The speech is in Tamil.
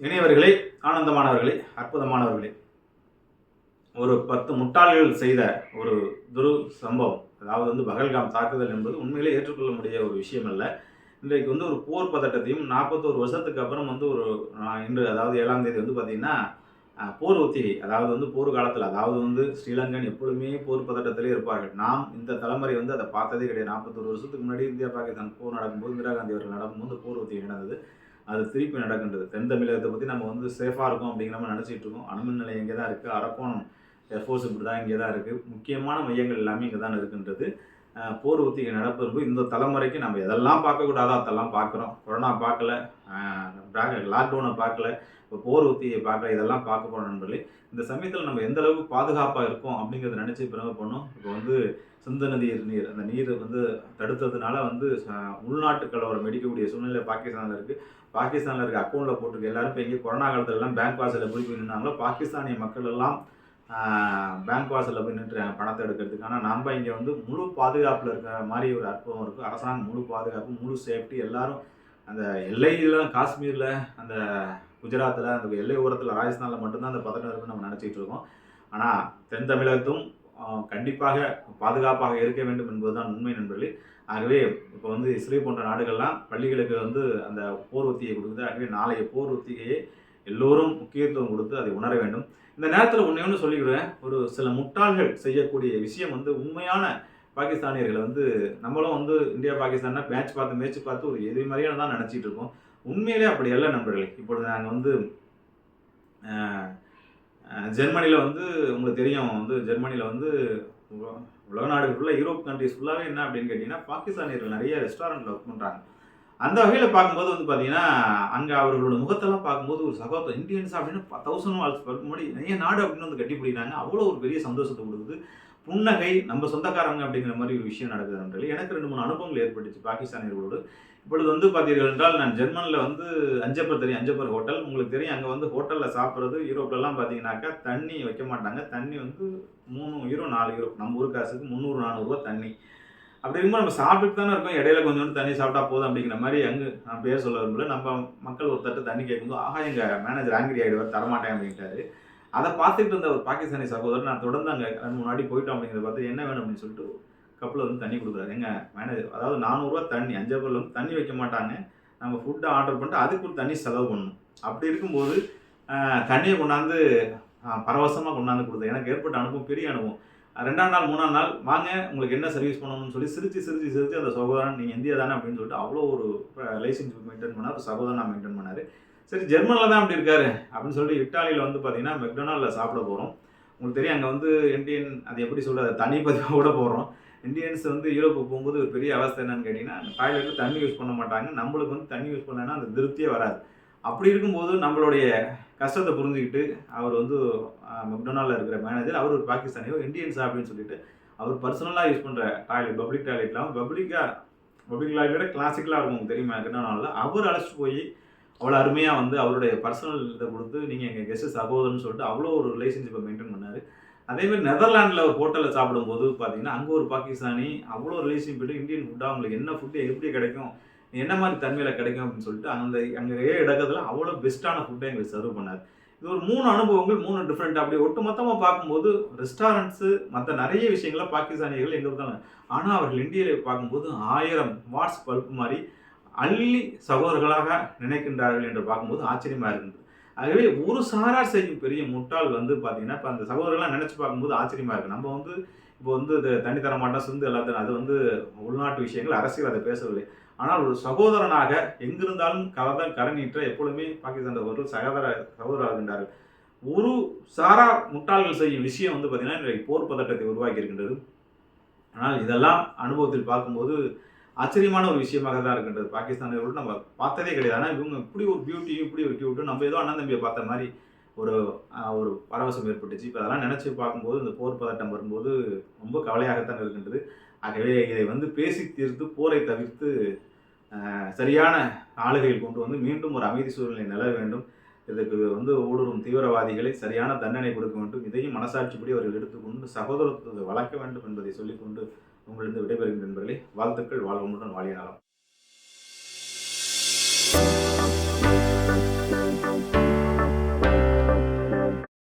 இணையவர்களே ஆனந்தமானவர்களே அற்புதமானவர்களே. ஒரு பத்து முட்டாள்கள் செய்த ஒரு துரு சம்பவம் அதாவது வந்து பகல்காம் தாக்குதல் என்பது உண்மையிலே ஏற்றுக்கொள்ள முடிய ஒரு விஷயம் அல்ல இன்றைக்கு வந்து ஒரு போர் பதட்டத்தையும் நாற்பத்தோரு வருஷத்துக்கு அப்புறம் வந்து ஒரு இன்று அதாவது ஏழாம் தேதி வந்து பார்த்தீங்கன்னா போர் ஒத்திகை அதாவது வந்து போர் காலத்தில் அதாவது வந்து ஸ்ரீலங்கன் எப்பொழுதுமே போர் பதட்டத்திலே இருப்பார்கள். நாம் இந்த தலைமுறை வந்து அதை பார்த்ததே கிடையாது. நாற்பத்தோரு வருஷத்துக்கு முன்னாடி இந்தியா பாகிஸ்தான் போர் நடக்கும்போது இந்திரா காந்தி அவர்கள் நடக்கும்போது போர் ஒத்திகை நடந்தது. அது திருப்பி நடக்கின்றது. தென் தமிழகத்தை பற்றி நம்ம வந்து சேஃபாக இருக்கும் அப்படிங்கிற மாதிரி நினச்சிட்டு இருக்கோம். அணுமின் நிலையம் இங்கே தான் இருக்குது அரக்கோணம் எர்ஃபோர்ஸ் இப்படி தான் இங்கே தான் இருக்குது முக்கியமான மையங்கள் எல்லாமே இங்கே தான் இருக்கின்றது. போர் ஒத்திகை நடப்பது இந்த தலைமுறைக்கு நம்ம எதெல்லாம் பார்க்கக்கூடாதோ அதெல்லாம் பார்க்குறோம். கொரோனா பார்க்கல. லாக்டவுனை பார்க்கல. இப்போ போர் ஒத்திகை பார்க்கல. இதெல்லாம் பார்க்க போகிறோம் நண்பர்களே. இந்த சமயத்தில் நம்ம எந்த அளவுக்கு பாதுகாப்பாக இருக்கோம் அப்படிங்கிறத நினச்சி பிறகு பண்ணோம் இப்போ வந்து சிந்து நதியர் நீர் அந்த நீர் வந்து தடுத்ததுனால வந்து உள்நாட்டு கலவரம் வெடிக்கக்கூடிய சூழ்நிலை பாகிஸ்தானில் இருக்குது பாகிஸ்தானில் இருக்க அக்கௌண்ட்டில் போட்டிருக்கு. எல்லாரும் இப்போ எங்கேயும் கொரோனா காலத்துலலாம் பேங்க் வாசலில் போய் போய் நின்னாங்களோ பாகிஸ்தானிய மக்கள் எல்லாம் பேங்க் வாசலில் போய் நின்று பணத்தை எடுக்கிறதுக்கு. ஆனால் நம்ம இங்கே வந்து முழு பாதுகாப்பில் இருக்கிற மாதிரி ஒரு அற்புதம் இருக்குது அரசாங்கம் முழு பாதுகாப்பு முழு சேஃப்டி எல்லாரும் அந்த எல்லையில் காஷ்மீரில் அந்த குஜராத்தில் அந்த எல்லை ஓரத்தில் ராஜஸ்தானில் மட்டும்தான் அந்த பதட்டம் இருக்குன்னு நம்ம நினச்சிட்டு இருக்கோம். ஆனால் தென் தமிழகத்தும் கண்டிப்பாக பாதுகாப்பாக இருக்க வேண்டும் என்பதுதான் உண்மை நண்பர்களே. ஆகவே இப்போ வந்து இஸ்ரேல் போன்ற நாடுகள்லாம் பள்ளிகளுக்கு வந்து அந்த போர் ஒத்திகை கொடுக்குது. ஆகவே நாளைய போர் ஒத்திகையை எல்லோரும் முக்கியத்துவம் கொடுத்து அதை உணர வேண்டும். இந்த நேரத்தில் ஒன்றே ஒன்று சொல்லிக்கிறேன். ஒரு சில முட்டாள்கள் செய்யக்கூடிய விஷயம் வந்து உண்மையான பாகிஸ்தானியர்களை வந்து நம்மளும் வந்து இந்தியா பாகிஸ்தான்னா மேட்ச் பார்த்து மேட்ச் பார்த்து ஒரு எதிரி மாதிரியான தான் நினச்சிட்டு இருக்கோம். உண்மையிலே அப்படி அல்ல நண்பர்களே. இப்பொழுது நாங்கள் வந்து ஜெர்மனியில் வந்து உங்களுக்கு தெரியும். வந்து ஜெர்மனியில் வந்து உலக நாடுகள் ஃபுல்லாக யூரோப் கண்ட்ரிஸ் ஃபுல்லாகவே என்ன அப்படின்னு கேட்டிங்கன்னா பாகிஸ்தானியர்கள் நிறைய ரெஸ்டாரண்ட்டில் ஒர்க் பண்ணுறாங்க அந்த வகையில் பார்க்கும்போது வந்து பார்த்தீங்கன்னா அங்கே அவர்களோட முகத்தெல்லாம் பார்க்கும்போது ஒரு சகோதரம் இந்தியன்ஸ் அப்படின்னு தௌசண்ட் வால்ஸ் முன்னாடி நிறைய நாடு அப்படின்னு வந்து கட்டி பிடிக்கிறாங்க. அவ்வளோ ஒரு பெரிய சந்தோஷத்தை கொடுக்குது. புன்னகை நம்ம சொந்தக்காரங்க அப்படிங்கிற மாதிரி ஒரு விஷயம் நடக்குது எனக்கு ரெண்டு மூணு அனுபவங்கள் ஏற்பட்டுச்சு பாகிஸ்தானியர்களோடு. இப்பொழுது வந்து பார்த்தீர்கள் என்றால் நான் ஜெர்மனில் வந்து அஞ்சப்பர் தெரியும் அஞ்சப்பர் ஹோட்டல். உங்களுக்கு தெரியும் அங்கே வந்து ஹோட்டலில் சாப்பிட்றது யூரோப்லலாம் பார்த்தீங்கன்னாக்கா தண்ணி வைக்க மாட்டாங்க. தண்ணி வந்து மூணு யூரோ நாலு யூரோ நம்ம ஊர் காசுக்கு முந்நூறு நானூறுரூவா தண்ணி. அப்படி இருக்கும்போது நம்ம சாப்பிட்டு தானே இருக்கோம். இடையில கொஞ்சோண்டு தண்ணி சாப்பிட்டா போதும் அப்படிங்கிற மாதிரி அங்கே நான் பேர் சொல்ல விரும்பல. நம்ம மக்கள் ஒரு தட்டு தண்ணி கேட்கும்போது ஆஹா எங்கள் மேனேஜர் ஆங்கிரி ஆகிடுவார் தரமாட்டேன் அப்படின்ட்டாரு. அதை பார்த்துட்டு இருந்த ஒரு பாகிஸ்தானி சகோதரர் நான் தொடர்ந்து அங்கே ரெண்டு போயிட்டோம் அப்படிங்கிறத பார்த்து என்ன வேணும்? அப்படின்னு சொல்லிட்டு கப்பில் வந்து தண்ணி கொடுக்குறாரு. எங்கள் மேனேஜர் அதாவது நானூறுரூவா தண்ணி அஞ்சப்பரில் வந்து தண்ணி வைக்க மாட்டாங்க. நம்ம ஃபுட்டை ஆர்டர் பண்ணிட்டு அதுக்கு ஒரு தண்ணி செலவு பண்ணணும். அப்படி இருக்கும்போது தண்ணியை கொண்டாந்து பரவசமாக கொண்டாந்து கொடுத்தேன். எனக்கு ஏற்பட்ட அனுபவம் பெரிய அனுபவம். ரெண்டாம் நாள் மூணாம் நாள் வாங்க உங்களுக்கு என்ன சர்வீஸ் பண்ணணும்னு சொல்லி சிரிச்சு சிரிச்சு சிரிச்சு அந்த சகோதரன் நீங்கள் இந்தியா தானே அப்படின்னு சொல்லிட்டு அவ்வளோ ஒரு லைசன்ஸ் மெயின்டைன் பண்ணார். ஒரு சகோதரனா மெயின்டைன் பண்ணார். சரி ஜெர்மனில் தான் அப்படி இருக்காரு அப்படின்னு சொல்லிட்டு இட்டாலியில் வந்து பார்த்தீங்கன்னா மெக்டொனால்டில் சாப்பிட போகிறோம் உங்களுக்கு தெரியும் அங்கே வந்து இந்தியன் அது எப்படி சொல்கிறது தனி பதிவோட போகிறோம் இந்தியன்ஸ் வந்து யூரோப்பு போகும்போது ஒரு பெரிய அவஸ்தை என்னன்னு கேட்டிங்கன்னா டாய்லெட்டில் தண்ணி யூஸ் பண்ண மாட்டாங்க. நம்மளுக்கு வந்து தண்ணி யூஸ் பண்ணலைன்னா அந்த திருப்தியே வராது. அப்படி இருக்கும்போது நம்மளுடைய கஷ்டத்தை புரிஞ்சுக்கிட்டு அவர் வந்து மெக்டொனால்டில் இருக்கிற மேனேஜர் அவர் ஒரு பாகிஸ்தானியோ இந்தியன்ஸா அப்படின்னு சொல்லிட்டு அவர் பர்சனலாக யூஸ் பண்ணுற டாய்லெட் பப்ளிக் டாய்லெட்லாம் பப்ளிக்காக பப்ளிக் டாய்லெட்டோட கிளாசிக்கலாக இருக்கும் உங்களுக்கு தெரியுமா? மெக்டொனால்டில் அவர் அழைச்சிட்டு போய் அவ்வளோ அருமையாக வந்து அவருடைய பர்சனல் இதை கொடுத்து நீங்கள் எங்கள் கெஸ்ட் சகோதரன்னு சொல்லிட்டு அவ்வளோ ஒரு ரிலேஷன்ஷிப்பை மெயின்டைன் பண்ணார். அதேமாதிரி நெதர்லாண்டில் ஒரு ஹோட்டலில் சாப்பிடும்போது பார்த்தீங்கன்னா அங்கே ஒரு பாகிஸ்தானி அவ்வளோ ரிலேஷன்ஷிப் இந்தியன் ஃபுட்டாக அவங்களுக்கு என்ன ஃபுட்டு எப்படி கிடைக்கும் என்ன மாதிரி தன்மையில் கிடைக்கும் அப்படின்னு சொல்லிட்டு அந்த அங்கே இடத்துல அவ்வளோ பெஸ்ட்டான ஃபுட்டை எங்களுக்கு சர்வ் பண்ணார். இது ஒரு மூணு அனுபவங்கள் மூணு டிஃப்ரெண்ட் அப்படி ஒட்டு மொத்தமாக பார்க்கும்போது ரெஸ்டாரண்ட்ஸு மற்ற நிறைய விஷயங்களை பாகிஸ்தானியர்கள் எங்கே இருந்தாங்க ஆனால் அவர்கள் இந்தியாவில் பார்க்கும்போது ஆயிரம் வாட்ஸ் பல்ப் மாதிரி அள்ளி சகோதரர்களாக நினைக்கின்றார்கள் என்று பார்க்கும்போது ஆச்சரியமாக இருந்தது. ஆகவே ஒரு சாரார் செய்யும் பெரிய முட்டாள் வந்து பார்த்தீங்கன்னா இப்போ அந்த சகோதரர்கள்லாம் நினச்சி பார்க்கும்போது ஆச்சரியமாக இருக்குது நம்ம வந்து இப்போ வந்து இது தண்ணி தர மாட்டோம் சிந்து எல்லாத்தையும் அது வந்து உள்நாட்டு விஷயங்கள் அரசியல் அதை பேசவில்லை. ஆனால் ஒரு சகோதரனாக எங்கிருந்தாலும் கலதான் கரநீற்ற எப்பொழுதுமே பாகிஸ்தான் சகோதரர்கள் சகோதர சகோதரர்கின்றார்கள். ஒரு சாரா முட்டாள்கள் செய்யும் விஷயம் வந்து பார்த்திங்கன்னா இன்றைக்கு போர் பதட்டத்தை உருவாக்கி இருக்கின்றது. ஆனால் இதெல்லாம் அனுபவத்தில் பார்க்கும்போது ஆச்சரியமான ஒரு விஷயமாக தான் இருக்கின்றது. பாகிஸ்தானியர்கள் நம்ம பார்த்ததே கிடையாது. ஆனால் இவங்க இப்படி ஒரு பியூட்டியும் இப்படி ஒரு கியூட்டும் நம்ம ஏதோ அண்ணன் தம்பியை பார்த்த மாதிரி ஒரு ஒரு பரவசம் ஏற்பட்டுச்சு. இப்போ அதெல்லாம் நினச்சி பார்க்கும்போது இந்த போர் பதட்டம் வரும்போது ரொம்ப கவலையாகத்தான் இருக்கின்றது. ஆகவே இதை வந்து பேசி தீர்த்து போரை தவிர்த்து சரியான ஆளுகையில் கொண்டு வந்து மீண்டும் ஒரு அமைதி சூழ்நிலை நிலவ வேண்டும். இதுக்கு வந்து ஊடுருவும் தீவிரவாதிகளை சரியான தண்டனை கொடுக்க வேண்டும். இதையும் மனசாட்சிப்படி அவர்கள் எடுத்துக்கொண்டு சகோதரத்துவத்தை வளர்க்க வேண்டும் என்பதை சொல்லிக்கொண்டு உங்களிருந்து விடைபெறுகின்ற நண்பர்களே. வாழ்த்துக்கள். வாழ்வமுடன் வாழிய நலம்